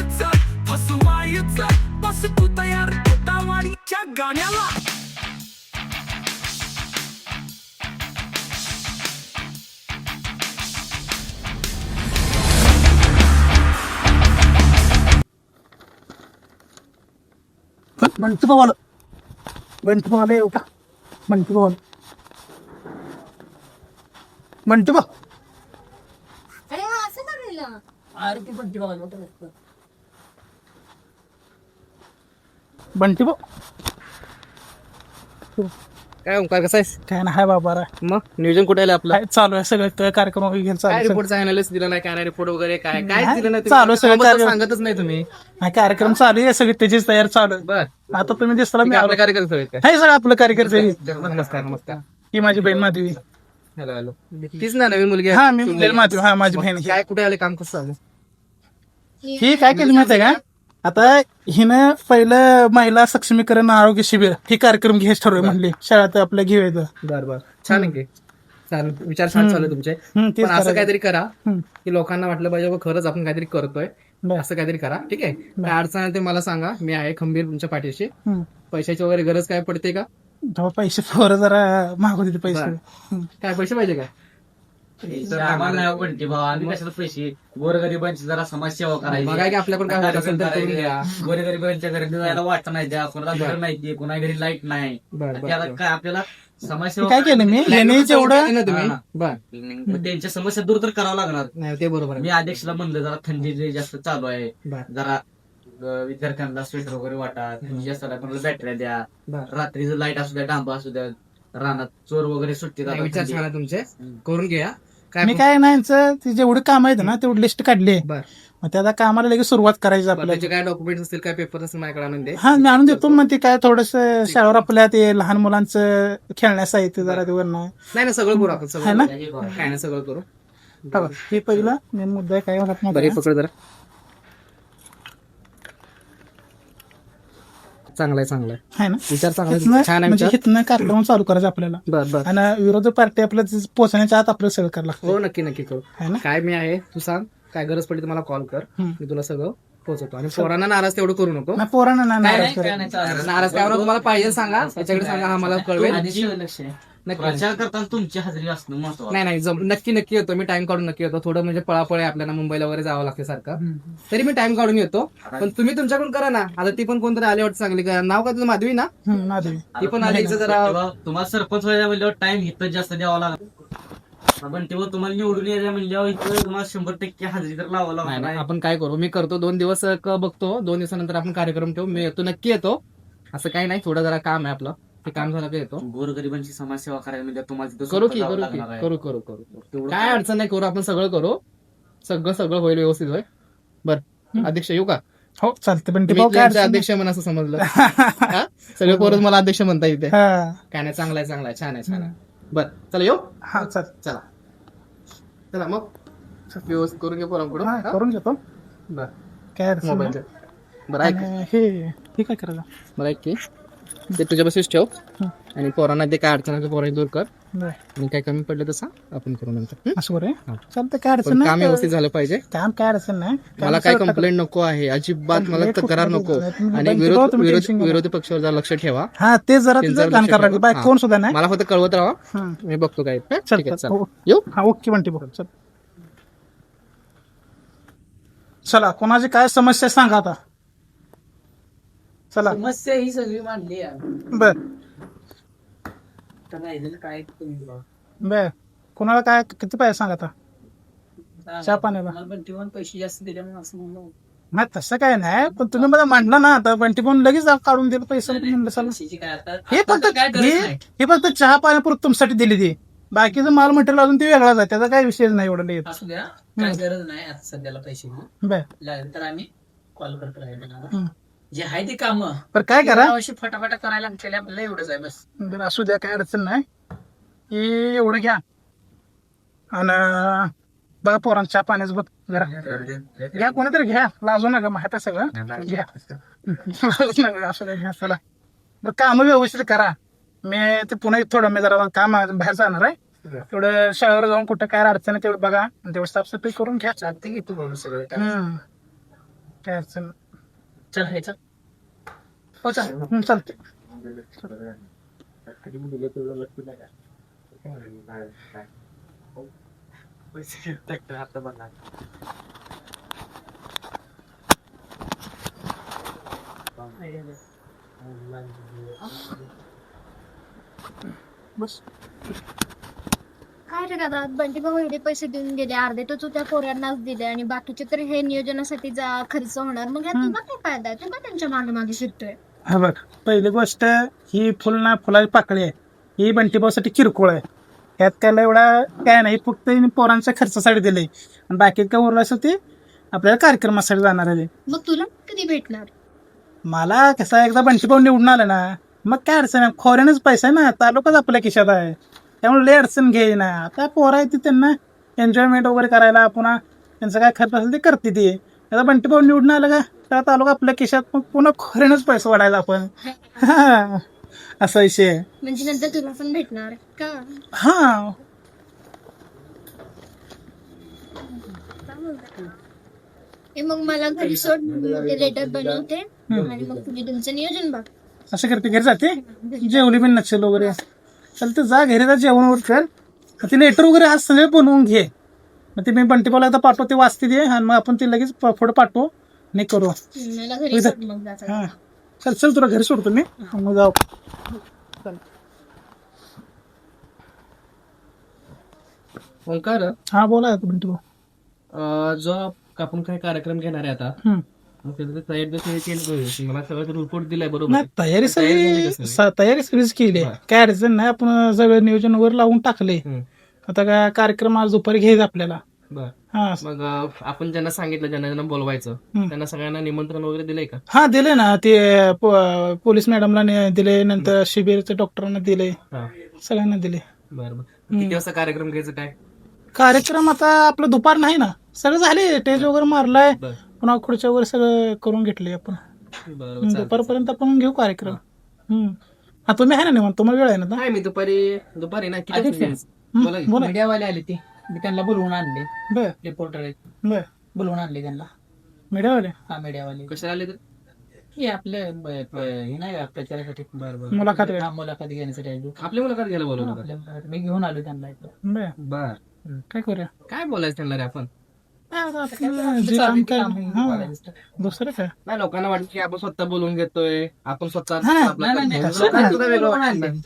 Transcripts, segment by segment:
फसवायचं फसवायचं बस तू तयार कोटावाडीच्या गाण्याला म्हणतो भावाला म्हणतो भावाला येऊ का म्हणतो भावाला म्हणतो बा अरे हा असं करायला बंटी बा. काय ओंकार कसं आहेस? काय ना हाय बाबा रे. मग नियोजन कुठे आलं आपलं? काय चालू आहे सगळं. कार्यक्रम वगैरे चालू काय आहे सगळं. रिपोर्टचा अनालिसिस दिला नाही काय नाही रिपोर्ट वगैरे काय? काय नाही, दिलं नाही चालू तुम्ही? सगळं सांगतच नाही तुम्ही. हा कार्यक्रम चालू आहे सगळी त्याचीच तयारी चालू आहे. बर. आता तुम्ही दिसला मी आपल्या आलो. कार्यक्रम सगळे काय? हाय सगळं आपलं कार्यकर्ते नमस्कार नमस्कार. ही माझी बहीण माधवी. Hello hello. तीच ना नवीन मुलगी आहे. हा मी माधवी हा माझी बहीण काय कुठे आले? काम कसं चालू ही काय केली माहितीये का? आता हिनं पहिलं महिला सक्षमीकरण आरोग्य शिबिर ही कार्यक्रम घ्यायच ठरवलं म्हणली. शाळेत आपल्या घेऊया बर बर. छान आहे की. छान विचार छान चालू आहे तुमचे. हम्म, तेच पण असं करायचं. काहीतरी करा हम्म. की लोकांना वाटलं पाहिजे खरंच आपण काहीतरी करतोय. बर. असं काहीतरी करा. ठीक आहे? काय अडचण आहे ते मला सांगा. मी आहे खंबीर तुमच्या पाठीशी. हम्म. पैशाची वगैरे गरज काय पडते का? तेव्हा पैसे पोरं जरा मागू देते पैसे. बर. काय पैसे पाहिजे काय? आम्हाला नाही भाऊ. आम्ही कशाला पैसे गोरगरिबांची जरा समाजसेवा करायची. बघा की आपल्याकडून काय होत असेल तर करून घ्या. गोरगरिबांच्या घरी जायला वाटत नाही द्या कोणाला घर नाही दे कोणा घरी लाइट नाही. बर, त्याला बर. काय आपल्याला समाजसेवा काय केलं मी? याने जेवढं ना तुम्ही? हा. बर. मग त्यांच्या समस्या दूर तर करावं लागणार. नाही ते बरोबर मी आहे अध्यक्षला म्हणलं जरा थंडी लई जास्त चालू आहे. बर. जरा अं, विद्यार्थ्यांना स्वेटर वगैरे वाटा. थंडी जास्त कोणाला बॅटऱ्या द्या. बर. रात्रीचं लाइट असू द्या डांबा असू द्या रानात चोर वगैरे सुट्टी नाही, विचार थंडी. छान आहे तुमचे. हम्म. करून घ्या. काय मी काय नाही यांचं ते जेवढे काम आहेत ना तेवढी लिस्ट काढली. आहे. बर. मग त्या कामाला लगेच सुरुवात करायची बरं, आपल्याला. त्याचे काय डॉक्युमेंट्स असतील काय पेपर असतील माझ्याकडे आणून दे. हा मी आणून देतो म्हणते काय थोडस शाळेवर आपल्या ते लहान मुलांचं खेळण्या साहित्य जरा ते वरण नाही नाही सगळं करू आपण है सगळं ना? करू. काय नाही सगळं करू. बघा, हे पहिला मेन मुद्दा आहे काय म्हणत बरं नाही हे पकड जरा. चांगलाय चांगलाय. आहे ना? विचार चांगला आहे. म्हणजे विचार. हिथनं कार्यक्रम चालू करायचा आपल्याला. बर बर. आणि विरोधी पार्टी आपल्या तिथं पोहोचण्याच्या आत आपल्याला सगळं करायला लागतं हो नक्की नक्की करू. है ना? काय मी आहे तू सांग. काय गरज पडली तर मला कॉल कर. हम्म. मी तुला सगळं पोहोचवतो. आणि पोरांना नाराज तेवढं करू नको. नाही पोरांना नाही नाराज करायचं. नाराज काय? होणार तुम्हाला पाहिजे सांगा. त्याच्याकडे सांगा हा मला कळवेल. आधीची लक्ष आहे. नक्की. प्रचार करताना तुमची हजेरी असणं महत्वाचं. नाही नाही जम- नक्की नक्की येतो. मी टाइम काढून नक्की येतो. थोडं म्हणजे पळापळ आहे आपल्याला मुंबईला वगैरे जावं लागते सारखं. हम्म. तरी मी टाइम काढून येतो. पण तुम्ही तुमच्याकडून करा ना. आता ती पण कोणतरी आली वाटतं चांगली. करा नाव का तुझं? माधवी ना? हम्म, माधवी. ती पण आली जरा तेव्हा तुम्हाला सरपंच व्हायला म्हणल्यावर टाइम इथं जास्त द्यावा लागला. पण तेव्हा तुम्हाला निवडून यायला म्हणल्यावर इथं तुम्हाला शंभर टक्के हजेरी तर लावा नाही, लागणार आपण काय करू? मी करतो. दोन दिवस क बघतो. दोन दिवसानंतर आपण कार्यक्रम ठेवू. मी येतो. नक्की येतो. असं काही नाही. थोडं जरा काम आहे आपलं. ते काम झालं की येतो? गोरगरिबांची समाजसेवा करायला म्हणजे तुम्हाला तिथं करू स्वतः की जावं करू की लागणार आहे. करू करू करू तेवढं काय अडचण नाही करू. आपण सगळं करू. सगळं सगळं होईल व्यवस्थित होईल. बर अध्यक्ष येऊ का? हो चालते पण काय इथल्यांचे अडचण अध्यक्ष म्हणून असं समजलं. हा? सगळे पोरं मला अध्यक्ष म्हणता येते. हा. काय नाही चांगला आहे चांगला आहे छान आहे. छान आहे बर चला येऊ? हा चाल. चला. चला मग. व्यवस्थित करून घे पोरांकडून हा, हा? करून घेतो. बर. काय अडचण मोबाईल नाही. बरं ऐक. आणि हे हे काय करायचं? मला ऐक की. ते तुझ्या बसेस ठेव. हं. आणि पोरांना ते काय अडचण आहे ते पोरांना दूर कर. आणि काय कमी पडलं तर सांग. आपण करू नंतर. हं? असं बरं हा. चालतं काय अडचण पण काम नाही व्यवस्थित झालं पाहिजे. काम काय अडचण नाही. मला काय कंप्लेंट नको आहे. अजिबात मला तक्रार नको. आणि विरोध विरोध पक्षावर जरा लक्ष ठेवा. हा ते जरा ते तिथं जरा घाण लक्ष करायला ठेवा. बाय हा. कोण सुद्धा नाही. मला फक्त कळवत राहा. हं. मी बघतो काय. ते. चल ठीक आहे चल. चल हो. येऊ? हा ओके म्हणते बघ. चल. चला कोणाची काय समस्या आहे सांगा आता. चला. समस्या ही सगळी मांडली बर. राहिलेलं काय. बर. कोणाला काय किती पाहिजे सांगा आता? चहा पाण्याला. पण पैसे जास्त दिल्यामुळे असं म्हणलं. नाही तसं काय नाही पण तुम्ही मला मांडला ना आता बंटी पण लगेच काढून दिलं पैसे म्हणलं चला. पैशाची काय आता? हे आता फक्त तर काय गरज हे नाही. हे फक्त चहा पाण्यापुरत तुमच्यासाठी दिली ती बाकीचं माल मटेरियल अजून ते वेगळाच आहे त्याचा काही विषय नाही एवढं येत असू द्या काय गरज नाही आता सध्याला पैसे बर. लागले तर आम्ही कॉल करत राहिलो. जे आहे ते काम. पण काय करा? अशी फटाफटा करायला केले आपल्याला एवढंच आहे बस. बरं असू द्या काय अडचण नाही. हे एवढं घ्या. आणि बघा पोरांचं चहा पाण्याचं बघ जरा. घ्या कोणीतरी घ्या. लाजू नका माहिती आहे सगळं. घ्या. लाजू नका असू द्या घ्या चला. बरं काम व्यवस्थित करा. मी ते पुन्हा थोडं मी जरा काम बाहेर जाणार आहे. तेवढं शहरावर जाऊन कुठं काय अडचण आहे तेवढं बघा. आणि तेवढं साफसफाई करून घ्या. चालते की तू बघू सगळं. काय. हम्म. काय अडचण नाही. चल हे चल हो चालेल हं, चालते बस काय रे दादा? बंटी भाऊ एवढे पैसे देऊन गेले अर्धे तर तू त्या पोरांनाच दिले आणि बाकीचे तर हे नियोजनासाठी जा खर्च होणार. मग यात काय फायदा आहे? तू का त्यांच्या मागे मागे शिकतोय हा बघ पहिली गोष्ट ही फुल ना फुलाची पाकळी आहे. ही बंटीभाऊसाठी किरकोळ आहे. यात काय एवढा काय नाही फक्त हिने पोरांच्या खर्चासाठी दिले आणि बाकी काय उरलं असं ते आपल्याला कार्यक्रमासाठी जाणार आहे. मग तुला कधी भेटणार? मला कसं एकदा बंटीभाऊ निवडून आलं ना मग काय अडचण आहे? खोऱ्यानंच पैसा आहे ना तालुकाच आपल्या खिशात आहे. त्यामुळे लय अडचण घ्यायची ना आता पोरं आहे ती त्यांना एन्जॉयमेंट वगैरे करायला पुन्हा त्यांचं काय खर्च असेल ते करते ती. आता बंटीभाऊ निवडून आलं का? तर तालुका आपल्या खिशात मग पुन्हा खोऱ्यानंच पैसा वाढायला आपण. हा असा विषय. म्हणजे नंतर तुला पण भेटणार का? हा. मग मला घरी सोड लेटर बनवते. आणि मग तुम्ही तुमचं नियोजन बघ. असं करते घरी जाते? जेवली पण नसेल वगैरे. चालते जा घरी जा जेवण कर ते लेटर वगैरे आज संध्याकाळी बनवून घे. मग ते मी बंटीपाला एकदा पाठवतो ते वाचते दे आणि मग आपण ते लगेच पुढं पाठवू नाही करू. मला घरी सोड मग जाता. हा. चल चल तुला घरी सोडतो मी. मग जाऊ. ओंकार हा बोला बंटीभाऊ अं, जो आपण काही कार्यक्रम घेणार आहे आता. मग त्याचं ते तयारी मला सगळं रिपोर्ट दिलाय बरोबर नाही तयारी झाली सगळी? कसं? स- तयारी सगळीच केली. आहे. काय अडचण नाही आपण सगळं नियोजन वगैरे लावून टाकले हम्म. आता काय कार्यक्रम आज दुपारी घ्यायचा आपल्याला. बर. हा. मग अं, आपण ज्यांना सांगितलं ज्यांना ज्यांना बोलवायचं हम्म. त्यांना सगळ्यांना निमंत्रण वगैरे दिलंय का? हा दिले ना. ते प- पोलीस मॅडमला ने- दिले नंतर शिबिरच्या डॉक्टरांना दिले हा. सगळ्यांना दिले बर बर. किती वाजता कार्यक्रम घ्यायचं काय? कार्यक्रम आता आपलं दुपार नाही ना. सगळं झाले. टेज वगैरे मारलाय. बर. पुन्हा खुर्च्या वगैरे सगळं करून घेतले आपण. चालतंय. दुपारपर्यंत आपण घेऊ कार्यक्रम. हम्म. हा तुम्ही आहे ना निवांत? तुम्हाला वेळ आहे ना आता? नाही मी दुपारी दुपारी ना किती आदित्य. वाजता? बोला की. बोला. मीडियावाले आले ते. मी त्यांना बोलवून आणले. बर. रिपोर्टर बर. बोलवून आणले त्यांना. मीडियावाले? हा मीडियावाले. कशाला आले तर? हे आपले ब- ब- हे नाही का प्रचारासाठी बर बर. मुलाखत वेळ. हा, मुलाखत घेण्यासाठी आलो. आपल्या मुलाखत घ्यायला बोलवलं का? आपल्या- मी घेऊन आलो त्यांना इथं. बर. बर. काय करूया? काय बोलायचं त्यांना रे आपण? आपलं जे काम काय हा दुसरं काय? नाही लोकांना वाटतं की आपण स्वतः बोलून घेतोय आपण स्वतः हा,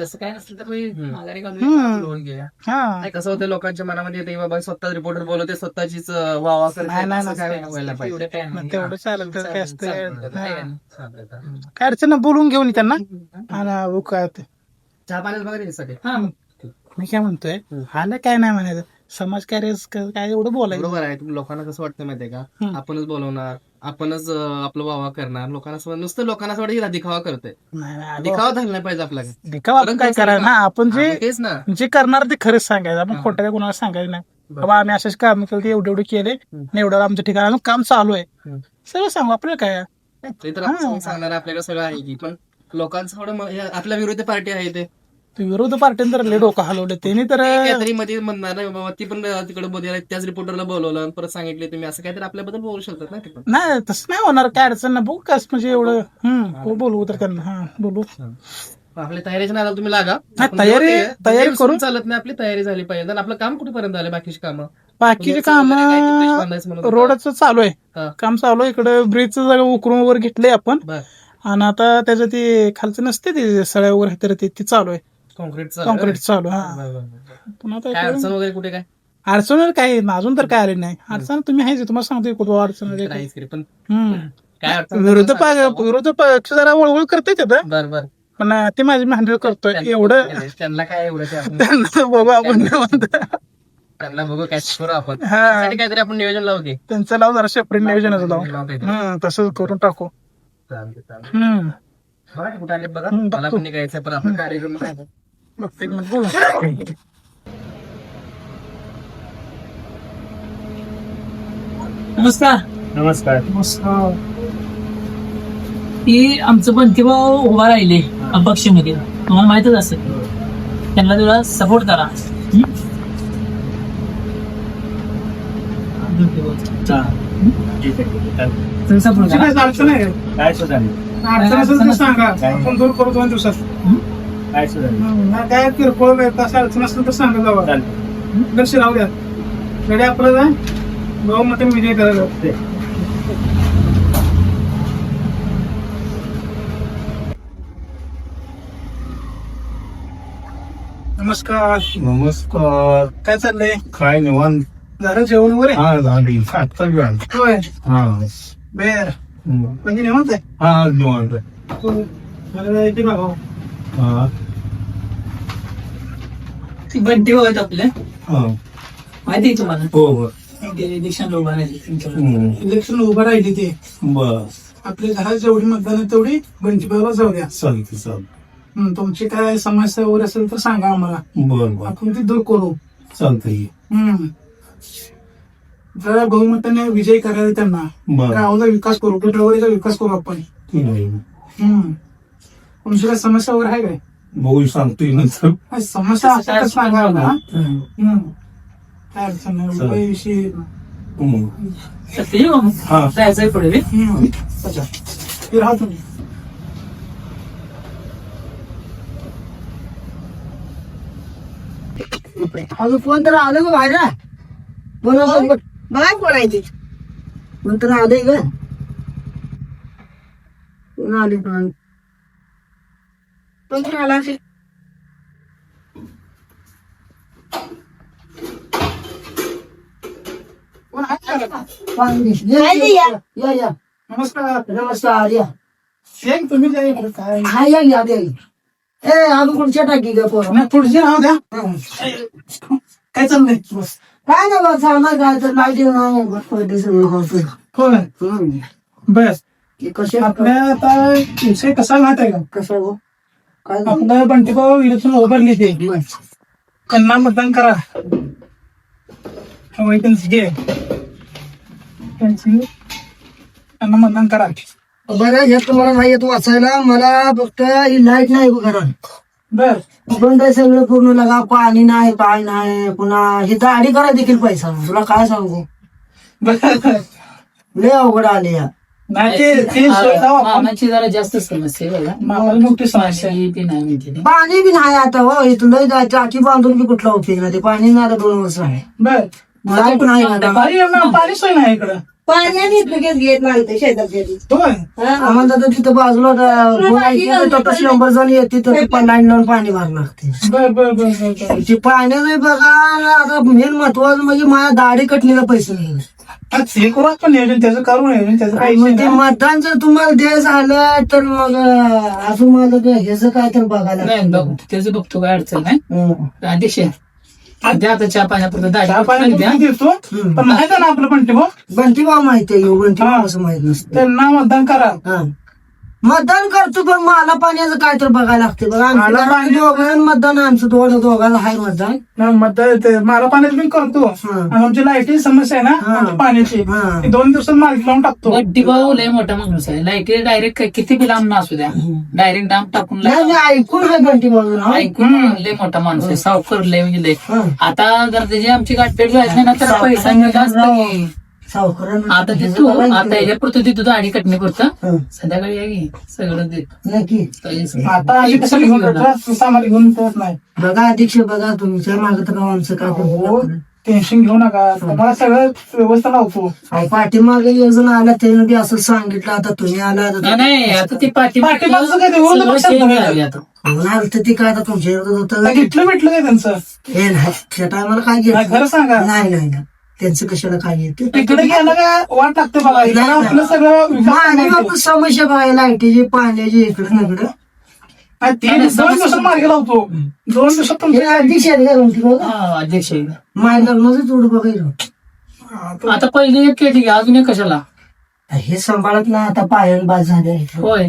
तसं काय नसेल तर माघारी. बोलवून घेऊया. हा. कसं होतं लोकांच्या मनामध्ये येते बाबा स्वतः रिपोर्टर बोलवते स्वतःचीच नाही. तेवढं चालेल तर काय असतं. हा. काय अडचण बोलून घेऊन त्यांना. काय होते चहा पाण्याचं बघा हा, मी काय म्हणतोय हा ना काय नाही म्हणायचं. समाज कार्य काय एवढं बोलायचं? बरोबर आहे. तुम्ही लोकांना कसं वाटतं माहितीये का? हम्म. आपणच बोलवणार आपणच अं, आपलं वावा करणार. लोकांना असं- नुसतं लोकांना असं वाटतं की दिखावा करतोय. नाही, नाही, दिखावा झाला नाही पाहिजे आपला दिखावा आपण काय करायचं ना आपण जे तेच ना. जे करणार ते खरंच सांगायचं. आपण खोटं काय कोणाला सांगायचं नाही. बाबा आम्ही असेच काम केलं एवढे एवढे केले. आणि एवढं आमच्या ठिकाणी अजून काम चालू आहे. हम्म. सगळं सांगू आपल्याला काय? ते तर आपण सांगणार आपल्याकडे सगळं आहे की पण लोकांचं थोडं म- हे आपल्या विरोधी पार्टी आहे ते. ते विरोधी पार्टीने तर लय डोकं हलवलं त्यांनी तर काहीतरी मध्ये म्हणणार नाही बाबा ती पण तिकडे बोलायला त्याच रिपोर्टरला बोलवलं आणि परत सांगितले तुम्ही असं काहीतरी आपल्याबद्दल बोलू शकतात ना ते पण. नाही तसं नाही होणार काय अडचण नाही. बघू कस म्हणजे एवढं हम्म हो, बोलवू तर त्यांना. हा बोलू. आपल्या तयारीच्या नादाला तुम्ही लागा. आपण तयारी- जेव्हा ते- तयारी जेव्हा करून- चालत नाही आपली तयारी झाली पाहिजे. आणि आपलं काम कुठेपर्यंत आलं बाकीची कामं? बाकीचे काम. रोडचं चालू आहे. हा. काम चालू आहे. इकडे ब्रिजचं जागा उकरून वगैरे घेतलंय आपण. बर. आणि आता त्याचं ते खालचं नसते ते सळ्या वगैरे तर ते ते चालू आहे. कॉन्क्रीट कॉन्क्रीट चालू हा. पुन्हा आता अडचण वगैरे कुठे काय? अडचण काय अजून तर काय आले नाही. अडचण तुम्ही आहे. तुम्हाला सांगतो कुठं अडचण आली की रे, पण हम्म. काय अडचण विरोध विरोध पक्ष जरा वळवळ करते तिथं बर बर. पण ते माझी हँडल करतोय. एवढं त्यांना काय एवढं ते आपण- त्यांचं बघू आपण निवांत. त्यांना बघू काय करू आपण. हा. त्यासाठी काहीतरी आपण नियोजन लावू की. त्यांचं लाव जरा सेपरेट नियोजनाचं लाव. लावू. काहीतरी. हम्म तसंच करून टाकू. चालतंय, चालतंय. हम्म. बघा की कुठे आले बघा. हम्म, मला बघतो. पण निघायचं पण आपण कार्यक्रम आहे? नमस्कार. नमस्कार. नमस्कार. ती आमचं बंटीभाऊ उभा राहिले अपक्षमध्ये. तुम्हाला माहितच असेल. त्यांना तुला सपोर्ट करा. हं? सपोर्ट काय सुद्धा सांगा. आपण दूर करू दोन दिवसात. काय किरकोळ आहे, तसं अडचण असेल तर सांगा जावा चालेल. लक्ष राहू द्या. गडी आपलं जा. बहुमते विजय करायला नमस्कार. नमस्कार. काय चाललंय? काय निवांत झालं जेवण वगैरे? हा झाली. आत्ता होय. हा. बर. हम्म. म्हणजे निवांत आहे? हा निवांत हो. मला इथे बघा. हा. बंटी भाऊ आहेत आपले हा. माहिती आहे तुम्हाला? हो हो. गेले इलेक्शनला उभा राहिले त्यांच्यावर. इलेक्शन उभं राहिली ते. बस. आपल्या घरात जेवढी मतदान आहे तेवढी बंटीबाला जाऊ द्या. चालते हम्म, तुमची काय समस्या वगैरे असेल तर सांगा आम्हाला. बर बर. आपण ती दूर करू. चालतंय. जरा बहुमताने विजय करायला त्यांना. बर. गावाचा विकास करू कुठल्यावरीचा विकास करू आपण. ठीक आहे हम्म. तुमची काय समस्या वगैरे आहे काय? भाऊ सांगतोय नंतर समस्या असेल तर सांगा आम्हाला हम्म. हम्म. काय अडचण नाही चालेल. काही विषय हम्म. तर ते येऊ मग. हा जायचंय पुढे बे. हम्म. अच्छा. हे राहा तुम्ही अजून फोन तर आलं ग बाहेर बरोबर बघा कोण आहे ते फोन तर आलंय ग कोण आले पण कोण आला असेल. ये, ये, नमस्कार नमस्कार या शेख तुम्ही. काय हा या या दे ए अजून कुठच्या टाकी ग पोरं नाही, पुढचे राहू द्या. काय चाललंय काय नाही बस आम्हाला काय तर लाइट. बस कसे आपल्या आता विषय कसा माहीत आहे का कसं आपलं बंटीभाऊ इलेक्शन उभारली ते. त्यांना मतदान करा. वैकन्सी घे. त्यांना मतदान करा. बरं हे तुम्हाला नाही येत वाचायला. मला फक्त ही लाइट नाही गो घरात बर. बंद आहे सगळं पूर्ण. लगा पाणी नाही काय नाही पुन्हा ही दाढी करा देखील पैसा. तुला काय सांगू? बर. लय अवघड आले या. नाही ते ते सोय लावू आपण मामाची जरा जास्त समस्या आहे बघा. मामाला मोठी समस्या आहे. पाणी नाही बी नाही आता हो इथून लय जाय टाकी बांधून बी कुठला उपयोग नाही. ते पाणी नाही आता दोन वर्ष आहे. बर. नाही आता. पाणी पाणी सोय नाही इकडं. पाणी लगेच घेत नाही शेतात गेली. होय आम्हाला तिथं बाजूला तशी शंभर जण येते तर पण लाईन लावून पाणी भरावं लागते. ती पाणी नाही बघा आता मेन महत्वाचं म्हणजे माझ्या दाढी कटणीला पैसे नाही हा, नियोजन त्याचं करू त्याचं काही. मतदान जर तुम्हाला द्यायचं झालं तर मग अजून मला ते ह्याचं काय तर बघायला नाही लागतं. बघ, त्याचं बघतो काय अडचण नाही. हं. अध्यक्ष द्या आता चहा पाण्यापुरतं. चहा दाढी पाणी द्या? देतो. पण नाही का ना आपलं बंटीभाऊ बंटीभाऊ माहिती आहे बंटीभाऊ असं माहीत नसतं. त्यांना मतदान करा. हा. मतदान करतो पण मला पाण्याचं काय तर बघायला लागते बघा. मला घरात पाणी- दोघं मतदान आमचं दोघं दोघांना आहे मतदान. ना मतदान ते मला पाण्यात मी करतो. हा. आणि आमची लाईटची समस्या आहे हा. ना आमची पाण्याची. हा. ती दोन दिवसात मार्गी लावून टाकतो. बड्डी भाऊ लय मोठा माणूस आहे. लाइट डायरेक्ट किती बी लांब असू द्या. डायरेक्ट डाम टाकून नाही लाईट- मी ऐकून आहे हा. ऐकून लय मोठा माणूस आहे. सावकर लय म्हणजे लय. हा. आता जर त्याची आमची गाठभेट व्हायची नाही ना तर पैसा जास्त आहे. सावकारांना आता ते तू आता याच्यापुरतं देतो दाढी कटणी पुरतं. हं. संध्याकाळी या की सगळं देतो. नक्की. आता आम्ही कसं घेऊन जातो सामान घेऊन पोहोच नाही. बघा अध्यक्ष बघा तुमच्या मागे तर आमचं काय हो करतो टेन्शन घेऊ नका. तुम्हाला सगळं व्यवस्था लावतो. पाठीमागे योजना आल्या त्याने बी असं सांगितलं. आता तुम्ही आला आता नाही, नाही आता ती पाठी पाठीमागचं काय ते सगळं लक्षात change आता. होणार तर ती काय आता तुमच्या विरोधात होतं? काय घेतलं भेटलं काय त्यांचं. हे नाही त्या टायमाला काय नाही, घेत खरं सांगा. नाही नाही नाही. त्यांचं कशाला काय येते? इकडे गेलं का? वाट लागते बघा इकडे आपलं सगळं विकास समस्या बघायला लाईटीची पाण्याची इकडं तिकडं आणि ते दोन दिवसात मार्गी लावतो. दोन दिवसात हे तुमच्या अध्यक्ष आहेत का तुमची बघा? हा, अध्यक्ष आहे. माय लग्नाचं थोडं बघायचं आता पहिली एक केली अजून एक कशाला? हे सांभाळत ना आता पायन बाद झाले होय.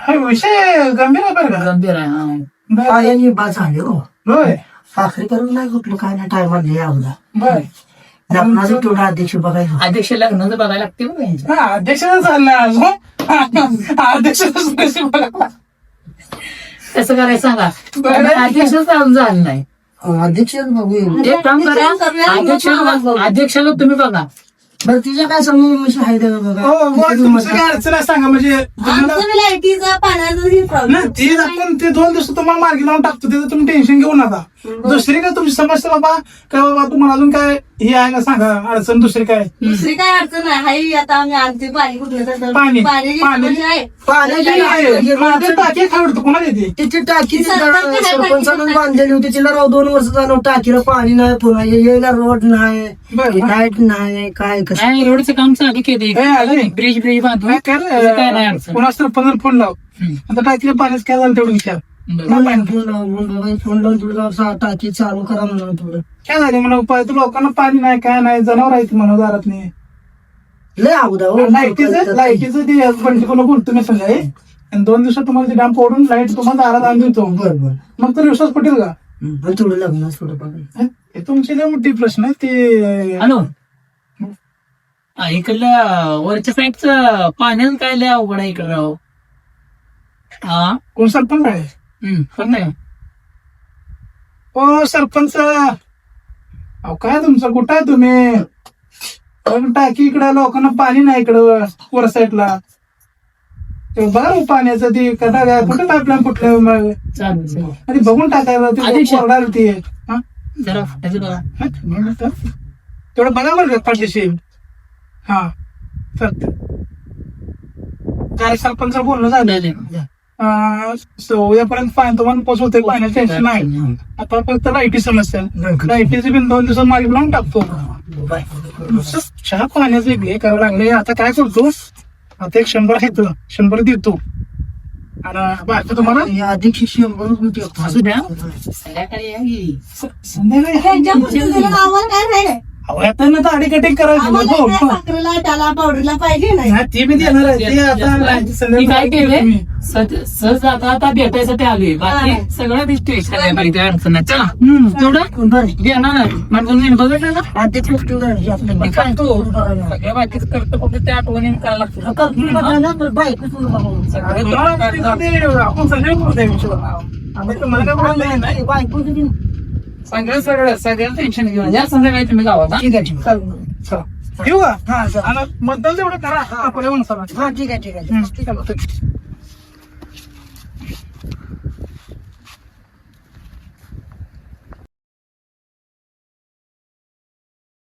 हा विषय गंभीर आहे बरं का? गंभीर आहे हा. बर पायाने बाद झाले हो. होय. साखरी करून नाही कुठलं काय नाही टायमात हे आवडा बर. लग्नाचं तेवढं अध्यक्ष बघायचं. अध्यक्ष लग्नाचं बघायला लागते बघ यांचं. हा अध्यक्षाचं चाललंय अजून. अध्यक्षाचं कशी बघा कसं करायचं सांगा. बरं. अध्यक्ष अजून झालं नाही अध्यक्ष बघू एक काम करा अध्यक्षाला अध्यक्षाला तुम्ही बघा. बरं तिच्या काय मिशी आहे का बघा? हो तुमचं काय अडचण आहे सांगा म्हणजे तुम्हाला- लाईटीचा पाण्याचा नाही ती आपण ते दोन दिवस तुम्हाला मार्गी लावून टाकतो त्याचं तुम्ही टेन्शन घेऊ नका. दुसरी काय तुमची समस्या बाबा? काय बाबा तुम्हाला अजून काय हे आहे का सांगा अडचण दुसरी काय? दुसरी काय अडचण आहे हाई आता आम्ही आणते पाणी कुठलं तर पाणी. पाण्याची पाणी. समस्या आहे. पाण्याची आहे. माझी टाकी खावडतो कोणाला येते. तिची टाकी नाही सरपंचानं बांधलेली होती तिला राव दोन वर्ष झालं टाकीला पाणी नाही पुन्हा यायला रोड नाही बरं. लाइट नाही काय कसं? नाही रोडचं काम चालू केले ए, आले. ब्रिज ब्रिज बांधून. काय कर त्याचं काय नाही अडचण. पुन्हा सरपंच फोन लाव. आता टाकीला पाण्याचं काय झालं तेवढं विचार. टाकी चालू करा म्हणून तुला काय झाले म्हणा उपाय तू लोकांना पाणी नाही काय नाही जनावर आहेत म्हणा दारात नाही लय अगोदर हो. लाईटीचं लाईटीचं ते बंटीकोला बोलतो मी संध्याकाळी आणि दोन दिवसात तुम्हाला ते डॅम फोडून लाइट तुम्हाला दारात आणून देतो बरं बरं मग तर विश्वास पटेल का थोडं लग्न थोडं बघा हे तुमची लय मोठी प्रश्न आहे ते हॅलो हा, इकडल्या वरच्या साईडचं पाण्याचं काय लय अवघड आहे इकडं राव हा कोण सरपंच आहे हम्म, हो सरपंच. अहो काय तुमचं? कुठं आहे तुम्ही? टाकी इकडं लोकांना पाणी नाही इकडं वर साईडला. ते बघा पाण्याचं ते काय कुठं पाईपलाईन कुठलं मग. आणि बघून टाकायला ते. कोरडायला ते. तेवढं बघा बरं का पाठीशी हा चालतं काय सरपंच बोलणं झालं उद्यापर्यंत पाणी तुम्हाला पोचवते पाण्याचं टेन्शन नाही. आता फक्त लाईटी समस्या लाईटीचे बिल दोन दिवसात मागे लावून टाकतो. चहा पाण्याचं हे करावं लागले आता काय करतो? आता एक शंभर आहे तुला शंभर देतो. आणि तुम्हाला? अधिक शंभर रुपये असू द्या. संध्याकाळी या की. संध्याकाळी त्यांच्या पद्धतीनं आम्हाला काय नाही अहो, आता ना दाढी कटिंग करायची आम्हाला काय. साखरेला त्याला पावडरला पाहिजे नाही हा, ती बी देणार आहे ते आता मी काय. सहज सहज आता आता भेटायसाठी आलोय बाकी हा. सगळं दिसतोय संध्याकाळी त्या. चला तेवढं बरं नाही मला बघितलं ना गोष्टी करायची मी करतो सगळ्या बाकीच करतो फक्त त्या आठवणी करायला लागतो बायको तुम्हाला ते- ते- आपण विषयावर. आता तुम्हाला काय नाही. बायको सगळं सगळं सगळं टेन्शन घेऊन या. संध्याकाळी तुम्ही गावात हा? ठीक आहे ठीक आहे. चला. ठेवू का? हा आणि मतदान तेवढं करा. आपल्या माणसाला. हा ठीक आहे ठीक आहे. ठीक आहे.